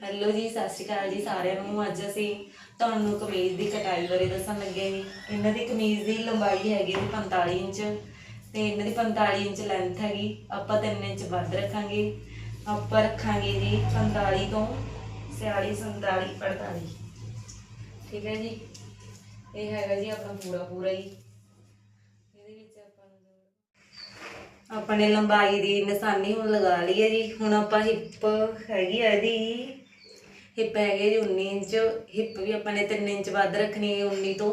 Hello ਜੀ, ਸਤਿ ਸ਼੍ਰੀ ਅਕਾਲ ਜੀ ਸਾਰਿਆਂ ਨੂੰ। ਅੱਜ ਅਸੀਂ ਤੁਹਾਨੂੰ ਕਮੀਜ਼ ਦੀ ਕਟਾਈ ਬਾਰੇ ਦੱਸਣ ਲੱਗੇ ਜੀ ਇਹਨਾਂ ਦੀ ਕਮੀਜ਼ ਦੀ ਲੰਬਾਈ ਹੈਗੀ ਜੀ 45 ਇੰਚ ਤੇ ਇਹਨਾਂ ਦੀ 45 ਇੰਚ ਲੈਂਥ ਹੈਗੀ। ਆਪਾਂ 3 ਇੰਚ ਵੱਧ ਰੱਖਾਂਗੇ। ਆਪਾਂ ਰੱਖਾਂਗੇ ਜੀ 45 ਤੋਂ 46 47 48 ਠੀਕ ਹੈ ਜੀ? ਇਹ ਹੈਗਾ ਜੀ ਆਪਣਾ ਪੂਰਾ ਪੂਰਾ ਹੀ। ਇਹਦੇ ਵਿੱਚ ਆਪਾਂ ਨੂੰ ਆਪਣੇ ਲੰਬਾਈ ਦੀ ਨਿਸ਼ਾਨੀ ਹੁਣ ਲਗਾ ਲਈ ਹੈ ਜੀ। ਹੁਣ ਆਪਾਂ ਹਿੱਪ ਹੈਗੀ ਆ ਇਹਦੀ। ਹਿੱਪ ਹੈਗੇ ਜੀ 19 ਇੰਚ ਹਿੱਪ ਵੀ ਆਪਾਂ ਨੇ 3 ਇੰਚ ਵੱਧ ਰੱਖਣੀ ਹੈ 19 ਤੋਂ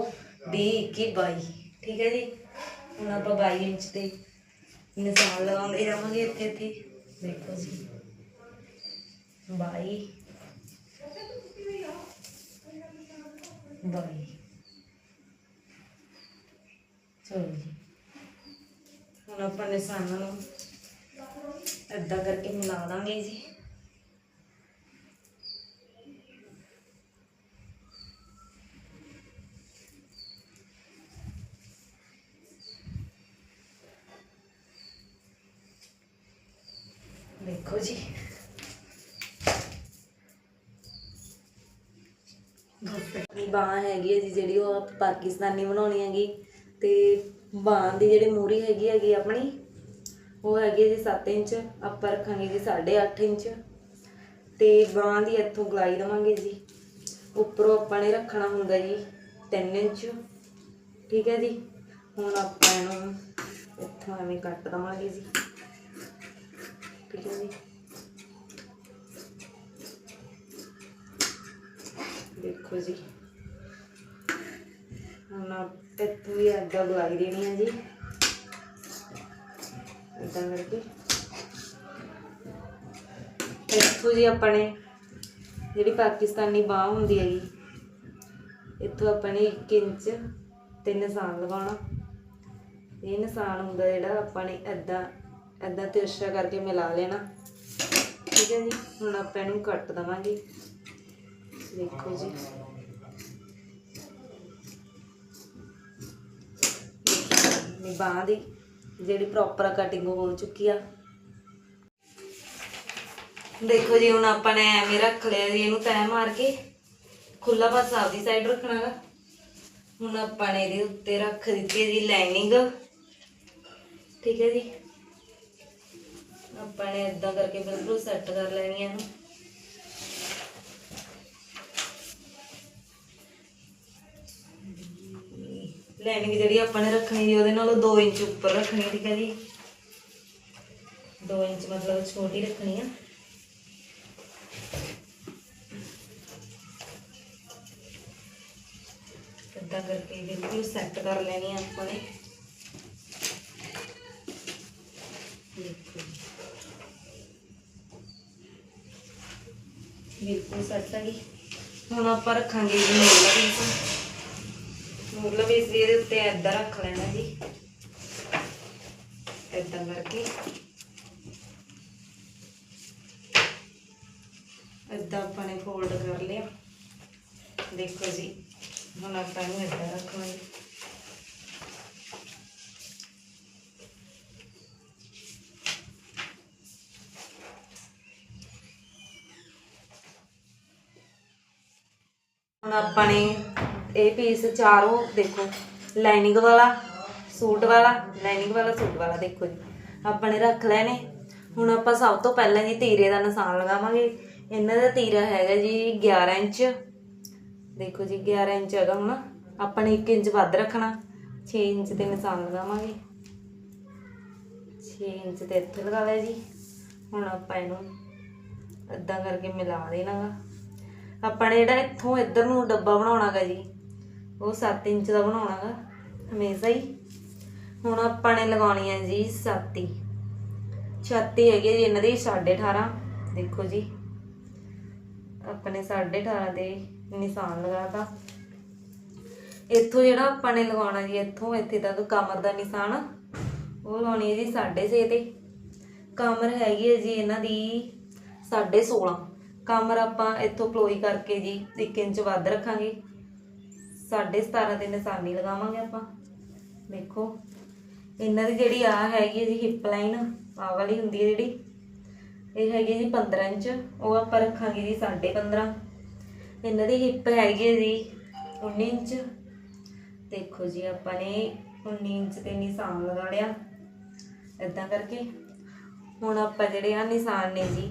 20 21 22 ਠੀਕ ਹੈ ਜੀ? ਹੁਣ ਆਪਾਂ 22 ਇੰਚ ਤੇ ਨਿਸ਼ਾਨ ਲਗਾਉਂਦੇ ਜਾਵਾਂਗੇ ਇੱਥੇ ਇੱਥੇ। ਦੇਖੋ ਜੀ। 22 22 ਚਲੋ ਜੀ। ਹੁਣ ਆਪਾਂ ਨਿਸ਼ਾਨਾਂ ਨੂੰ ਏਦਾਂ ਕਰਕੇ ਮਿਲਾ ਦਾਂਗੇ ਜੀ। ਦੇਖੋ ਜੀ। ਬਾਹ ਹੈਗੀ ਹੈ ਜੀ ਜਿਹੜੀ ਉਹ ਆਪਾਂ ਪਾਕਿਸਤਾਨੀ ਬਣਾਉਣੀ ਹੈਗੀ। ਤੇ ਬਾਹ ਦੀ ਜਿਹੜੀ ਮੂਰੀ ਹੈਗੀ ਹੈਗੀ ਆਪਣੀ ਉਹ ਹੈਗੀ ਹੈ ਜੀ 7 ਇੰਚ ਆਪਾਂ ਰੱਖਾਂਗੇ ਜੀ 8.5 ਇੰਚ। ਤੇ ਬਾਹ ਦੀ ਇੱਥੋਂ ਗਲਾਈ ਦੇਵਾਂਗੇ ਜੀ। ਉੱਪਰੋਂ ਆਪਾਂ ਨੇ ਰੱਖਣਾ ਹੁੰਦਾ ਜੀ 3 ਇੰਚ। ਠੀਕ ਹੈ ਜੀ। ਹੁਣ ਆਪਾਂ ਇਹਨੂੰ ਇੱਥੋਂ ਐਵੇਂ ਕੱਟ ਦੇਵਾਂਗੇ ਜੀ। ਠੀਕ ਹੈ ਦੇਖੋ ਜੀ। ਹੁਣ ਆਪ ਵੀ ਅੱਡਾ ਗਲਾਈ ਦੇਣੀ ਹੈ ਜੀ। ਇਦਾਂ ਕਰਕੇ। ਇੱਥੋਂ ਜੀ ਆਪਣੇ ਜਿਹੜੀ ਪਾਕਿਸਤਾਨੀ ਬਾਹ ਹੁੰਦੀ ਹੈਗੀ, ਇੱਥੋਂ ਆਪਾਂ ਨੇ 1 ਇੰਚ ਤੇ ਨਿਸ਼ਾਨ ਲਗਾਉਣਾ ਇਹ ਨਿਸ਼ਾਨ ਹੁੰਦਾ ਜਿਹੜਾ ਆਪਾਂ ਨੇ ਐਦਾਂ ਐਦਾਂ ਤਿਰਛਾ ਕਰਕੇ ਮਿਲਾ ਲੈਣਾ। ਠੀਕ ਹੈ ਜੀ, ਹੁਣ ਆਪਾਂ ਇਹਨੂੰ ਕੱਟ ਦਵਾਂਗੇ। ਦੇਖੋ ਜੀ। ਮੇਰੀ ਬਾਂਹ ਦੀ ਜਿਹੜੀ ਪ੍ਰੋਪਰ ਕਟਿੰਗ ਹੋ ਚੁੱਕੀ ਆ। ਦੇਖੋ ਜੀ, ਹੁਣ ਆਪਾਂ ਨੇ ਐਵੇਂ ਰੱਖ ਲਿਆ ਜੀ, ਇਹਨੂੰ ਤੈਅ ਮਾਰ ਕੇ। ਖੁੱਲਾ ਪਾਸਾ ਆਪਦੀ ਸਾਈਡ ਰੱਖਣਾਗਾ। ਹੁਣ ਆਪਾਂ ਨੇ ਇਹਦੇ ਉੱਤੇ ਰੱਖ ਦਿੱਤੀ ਹੈ ਜੀ ਲਾਈਨਿੰਗ ਠੀਕ ਹੈ ਜੀ। ਆਪਾਂ ਨੇ ਇਦਾਂ ਕਰਕੇ ਬਿਲਕੁਲ ਸੈੱਟ ਕਰ ਲੈਣੀ ਹੈ ਇਹਨੂੰ। ਲਾਈਨਿੰਗ ਜਿਹੜੀ ਆਪਾਂ ਨੇ ਰੱਖਣੀ ਜੀ ਉਹਦੇ ਨਾਲੋਂ 2 ਇੰਚ ਉੱਪਰ ਰੱਖਣੀ, ਠੀਕ ਹੈ ਜੀ। 2 ਇੰਚ ਮਤਲਬ ਛੋਟੀ ਰੱਖਣੀ ਆ। ਇਦਾਂ ਕਰਕੇ ਬਿਲਕੁਲ ਸੈੱਟ ਕਰ ਲੈਣੀ ਆ ਆਪਾਂ ਨੇ। ਬਿਲਕੁਲ ਸੈੱਟ ਆ ਗਈ ਹੁਣ ਆਪਾਂ ਰੱਖਾਂਗੇ ਜੀ ਮੂਲਾ ਪੀਸ। ਮੂਲਾ ਪੀਸ ਇਹਦੇ ਉੱਤੇ ਏਦਾਂ ਰੱਖ ਲੈਣਾ ਜੀ। ਏਦਾਂ ਕਰਕੇ। ਏਦਾਂ ਆਪਾਂ ਨੇ ਫੋਲਡ ਕਰ ਲਿਆ। ਦੇਖੋ ਜੀ, ਹੁਣ ਆਪਾਂ ਇਹਨੂੰ ਏਦਾਂ ਰੱਖਾਂਗੇ। ਹੁਣ ਆਪਾਂ ਨੇ ਇਹ ਪੀਸ ਚਾਰੋਂ ਦੇਖੋ ਲਾਈਨਿੰਗ ਵਾਲਾ, ਸੂਟ ਵਾਲਾ ਲਾਈਨਿੰਗ ਵਾਲਾ, ਸੂਟ ਵਾਲਾ ਦੇਖੋ ਜੀ। ਆਪਾਂ ਨੇ ਰੱਖ ਲੈਣੇ। ਹੁਣ ਆਪਾਂ ਸਭ ਤੋਂ ਪਹਿਲਾਂ ਜੀ ਤੀਰੇ ਦਾ ਨਿਸ਼ਾਨ ਲਗਾਵਾਂਗੇ। ਇਹਨਾਂ ਦਾ ਤੀਰਾ ਹੈਗਾ ਜੀ 11 ਇੰਚ। ਦੇਖੋ ਜੀ 11 ਇੰਚ ਹੈਗਾ ਹੁਣ। ਆਪਾਂ ਨੇ 1 ਇੰਚ ਵੱਧ ਰੱਖਣਾ। 6 ਇੰਚ ਤੇ ਨਿਸ਼ਾਨ ਲਗਾਵਾਂਗੇ। 6 ਇੰਚ ਤੇ ਇੱਥੇ ਲਗਾ ਲਿਆ ਜੀ। ਹੁਣ ਆਪਾਂ ਇਹਨੂੰ ਏਦਾਂ ਕਰਕੇ ਮਿਲਾ ਦੇਣਾਗਾ ਆਪਾਂ ਨੇ ਜਿਹੜਾ ਇੱਥੋਂ ਇੱਧਰ ਨੂੰ ਡੱਬਾ ਬਣਾਉਣਾਗਾ ਜੀ, ਉਹ 7 ਇੰਚ ਦਾ ਬਣਾਉਣਾਗਾ, ਹਮੇਸ਼ਾ ਹੀ। ਹੁਣ ਆਪਾਂ ਨੇ ਲਗਾਉਣੀ ਹੈ। ਜੀ ਛਾਤੀ ਛਾਤੀ ਹੈਗੀ ਜੀ, ਇਹਨਾਂ ਦੀ 18.5 ਦੇਖੋ ਜੀ, ਆਪਣੇ 18.5 ਦੇ ਨਿਸ਼ਾਨ ਲਗਾਤਾ ਇੱਥੋਂ ਜਿਹੜਾ ਆਪਾਂ ਨੇ ਲਗਾਉਣਾ ਜੀ, ਇੱਥੋਂ ਇੱਥੇ ਤੱਕ ਕਮਰ ਦਾ ਨਿਸ਼ਾਨ, ਉਹ ਲਾਉਣੀ ਹੈ ਜੀ 6.5 ਤੇ। ਕਮਰ ਹੈਗੀ ਹੈ ਜੀ ਇਹਨਾਂ ਦੀ 16.5 ਕਮਰ ਆਪਾਂ ਇੱਥੋਂ ਪਲੋਈ ਕਰਕੇ ਜੀ 1 ਇੰਚ ਵੱਧ ਰੱਖਾਂਗੇ। 17.5 ਦੇ ਨਿਸ਼ਾਨੀ ਲਗਾਵਾਂਗੇ ਆਪਾਂ। ਦੇਖੋ, ਇਹਨਾਂ ਦੀ ਜਿਹੜੀ ਆ ਹੈਗੀ ਹੈ ਜੀ ਹਿੱਪ ਲਾਈਨ ਆ ਵਾਲੀ ਹੁੰਦੀ ਹੈ ਜਿਹੜੀ, ਇਹ ਹੈਗੀ ਜੀ 15 ਇੰਚ। ਉਹ ਆਪਾਂ ਰੱਖਾਂਗੇ ਜੀ 15.5 ਇਹਨਾਂ ਦੀ ਹਿੱਪ ਹੈਗੀ ਹੈ ਜੀ 19 ਇੰਚ। ਦੇਖੋ ਜੀ, ਆਪਾਂ ਨੇ 19 ਇੰਚ ਤੇ ਨਿਸ਼ਾਨ ਲਗਾ ਲਿਆ। ਇਦਾਂ ਕਰਕੇ ਹੁਣ ਆਪਾਂ ਜਿਹੜੇ ਆ ਨਿਸ਼ਾਨ ਨੇ ਜੀ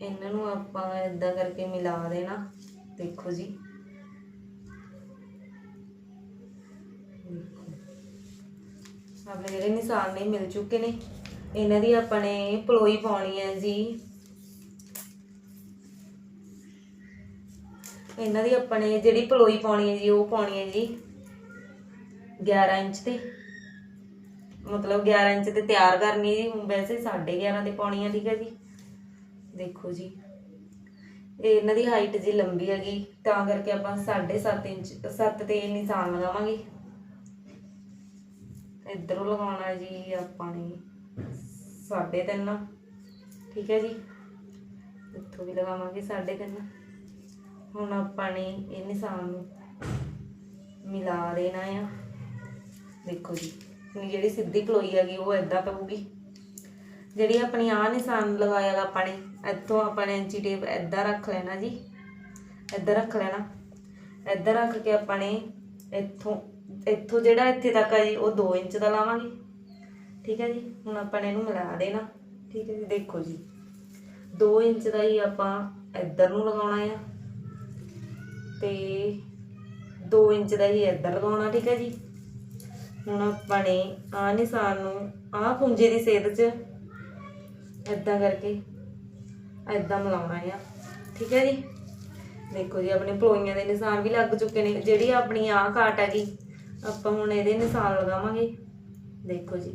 ਇਹਨਾਂ ਨੂੰ ਆਪਾਂ ਇਦਾਂ ਕਰਕੇ ਮਿਲਾ ਦੇਣਾ, ਦੇਖੋ ਜੀ। ਆਪਣੇ ਜਿਹੜੇ ਨਿਸ਼ਾਨ ਨੇ ਮਿਲ ਚੁੱਕੇ ਨੇ, ਇਹਨਾਂ ਦੀ ਆਪਾਂ ਨੇ ਪਲੋਈ ਪਾਉਣੀ ਹੈ ਜੀ। ਇਹਨਾਂ ਦੀ ਆਪਾਂ ਨੇ ਜਿਹੜੀ ਪਲੋਈ ਪਾਉਣੀ ਹੈ ਜੀ, ਉਹ ਪਾਉਣੀ ਹੈ ਜੀ 11 ਇੰਚ ਤੇ। ਮਤਲਬ 11 ਇੰਚ ਤੇ ਤਿਆਰ ਕਰਨੀ ਜੀ, ਹੁਣ ਵੈਸੇ 11.5 ਤੇ ਪਾਉਣੀ ਹੈ ਠੀਕ ਹੈ ਜੀ। ਦੇਖੋ ਜੀ। ਇਹ ਇਹਨਾਂ ਦੀ ਹਾਈਟ ਜੀ ਲੰਬੀ ਹੈਗੀ, ਤਾਂ ਕਰਕੇ ਆਪਾਂ 7.5 ਇੰਚ 7 ਤੇ ਨਿਸ਼ਾਨ ਲਗਾਵਾਂਗੇ। ਇੱਧਰੋਂ ਲਗਾਉਣਾ ਜੀ ਆਪਾਂ ਨੇ 3.5 ਠੀਕ ਹੈ ਜੀ। ਇੱਥੋਂ ਵੀ ਲਗਾਵਾਂਗੇ 3.5 ਹੁਣ ਆਪਾਂ ਨੇ ਇਹ ਨਿਸ਼ਾਨ ਨੂੰ ਮਿਲਾ ਦੇਣਾ ਆ। ਦੇਖੋ ਜੀ ਜਿਹੜੀ ਸਿੱਧੀ ਕਲੋਈ ਹੈਗੀ, ਉਹ ਐਦਾਂ ਪਊਗੀ। ਜਿਹੜੀ ਆਪਣੀ ਆਹ ਨਿਸ਼ਾਨ ਲਗਾਇਆ ਗਾ ਆਪਾਂ ਨੇ, ਇੱਥੋਂ ਆਪਾਂ ਨੇ ਇੰਚੀ ਟੇਪ ਇੱਦਾਂ ਰੱਖ ਲੈਣਾ ਜੀ। ਇੱਦਾਂ ਰੱਖ ਲੈਣਾ। ਇੱਦਾਂ ਰੱਖ ਕੇ ਆਪਾਂ ਨੇ ਇੱਥੋਂ ਇੱਥੋਂ ਜਿਹੜਾ ਇੱਥੇ ਤੱਕ ਆ ਜੀ, ਉਹ 2 ਇੰਚ ਦਾ ਲਾਵਾਂਗੇ। ਠੀਕ ਹੈ ਜੀ? ਹੁਣ ਆਪਾਂ ਨੇ ਇਹਨੂੰ ਮਿਲਾ ਦੇਣਾ। ਠੀਕ ਹੈ ਜੀ? ਦੇਖੋ ਜੀ। 2 ਇੰਚ ਦਾ ਹੀ ਆਪਾਂ ਇੱਧਰ ਨੂੰ ਲਗਾਉਣਾ ਆ। ਤੇ 2 ਇੰਚ ਦਾ ਹੀ ਇੱਧਰ ਲਗਾਉਣਾ, ਠੀਕ ਹੈ ਜੀ? ਹੁਣ ਆਪਾਂ ਨੇ ਆਹ ਨਿਸ਼ਾਨ ਨੂੰ, ਆਹ ਪੁੰਜੇ ਦੀ ਸੇਧ 'ਚ ਇਦਾਂ ਕਰਕੇ ਇਦਾਂ ਮਿਲਾਉਣਾ ਆ। ਠੀਕ ਹੈ ਜੀ? ਦੇਖੋ ਜੀ, ਆਪਣੇ ਪਲੋਈਆਂ ਦੇ ਨਿਸ਼ਾਨ ਵੀ ਲੱਗ ਚੁੱਕੇ ਨੇ। ਜਿਹੜੀ ਆਪਣੀ ਆਹ ਕਾਟ ਹੈਗੀ, ਆਪਾਂ ਹੁਣ ਇਹਦੇ ਨਿਸ਼ਾਨ ਲਗਾਵਾਂਗੇ। ਦੇਖੋ ਜੀ